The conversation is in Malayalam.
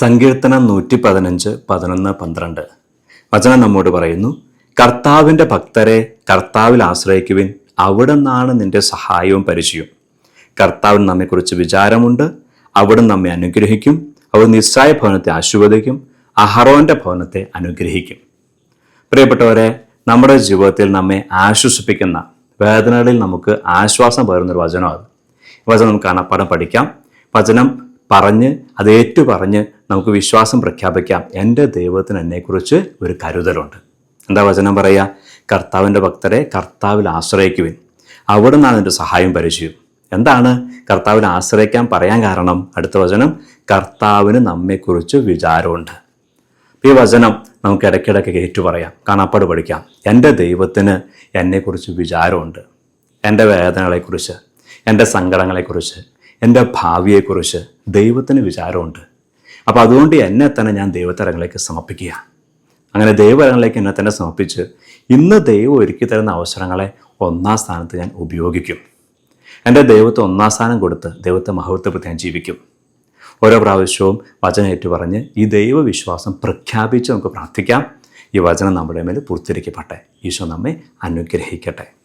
സങ്കീർത്തനം നൂറ്റി പതിനഞ്ച് പതിനൊന്ന് പന്ത്രണ്ട്. വചനം നമ്മോട് പറയുന്നു കർത്താവിന്റെ ഭക്തരെ കർത്താവിൽ ആശ്രയിക്കുവിൻ അവിടെ നിന്നാണ് നിന്റെ സഹായവും പരിചയവും. കർത്താവിന് നമ്മെക്കുറിച്ച് വിചാരമുണ്ട് അവിടെ നമ്മെ അനുഗ്രഹിക്കും. അവർ നിസ്സായ ഭവനത്തെ ആശീർവദിക്കും അഹറോന്റെ ഭവനത്തെ അനുഗ്രഹിക്കും. പ്രിയപ്പെട്ടവരെ നമ്മുടെ ജീവിതത്തിൽ നമ്മെ ആശ്വസിപ്പിക്കുന്ന വേദനകളിൽ നമുക്ക് ആശ്വാസം പകരുന്നൊരു വചനമാണ് വചനം നമുക്ക് കാണാപ്പാടം പഠിക്കാം. വചനം പറഞ്ഞ് അത് ഏറ്റു പറഞ്ഞ് നമുക്ക് വിശ്വാസം പ്രഖ്യാപിക്കാം. എന്റെ ദൈവത്തിന് എന്നെക്കുറിച്ച് ഒരു കരുതലുണ്ട്. എന്താ വചനം പറയുക? കർത്താവിന്റെ ഭക്തരെ കർത്താവിൽ ആശ്രയിക്കുവിൻ. അവിടെ നിന്നാണ് എന്റെ സഹായം പരിചയം. എന്താണ്? കർത്താവിനെ ആശ്രയിക്കാൻ പറയാൻ കാരണം? അടുത്ത വചനം കർത്താവിന് നമ്മെക്കുറിച്ച് വിചാരമുണ്ട്. ഈ വചനം നമുക്ക് ഇടയ്ക്കിടയ്ക്ക് ഏറ്റു പറയാം. കാണാപ്പാട് പഠിക്കാം. എന്റെ ദൈവത്തിന് എന്നെക്കുറിച്ച് വിചാരമുണ്ട്. എന്റെ വേദനകളെക്കുറിച്ച് എന്റെ സങ്കടങ്ങളെക്കുറിച്ച് എന്റെ ഭാവിയെക്കുറിച്ച് ദൈവത്തിന് വിചാരമുണ്ട്. അപ്പോൾ അതുകൊണ്ട് എന്നെ തന്നെ ഞാൻ ദൈവത്തരങ്ങളിലേക്ക് സമർപ്പിക്കുക അങ്ങനെ ദൈവതരങ്ങളിലേക്ക് എന്നെ തന്നെ സമർപ്പിച്ച് ഇന്ന് ദൈവം ഒരുക്കി തരുന്ന അവസരങ്ങളെ ഒന്നാം സ്ഥാനത്ത് ഞാൻ ഉപയോഗിക്കും. എന്റെ ദൈവത്തെ ഒന്നാം സ്ഥാനം കൊടുത്ത് ദൈവത്തെ മഹത്വപ്പെടുത്തി ഞാൻ ജീവിക്കും. ഓരോ പ്രാവശ്യവും വചനം ഏറ്റു പറഞ്ഞ് ഈ ദൈവവിശ്വാസം പ്രഖ്യാപിച്ച് നമുക്ക് പ്രാർത്ഥിക്കാം. ഈ വചനം നമ്മുടെ മേൽ പൂർത്തീകരിക്കപ്പെട്ടെ. ഈശോ നമ്മെ അനുഗ്രഹിക്കട്ടെ.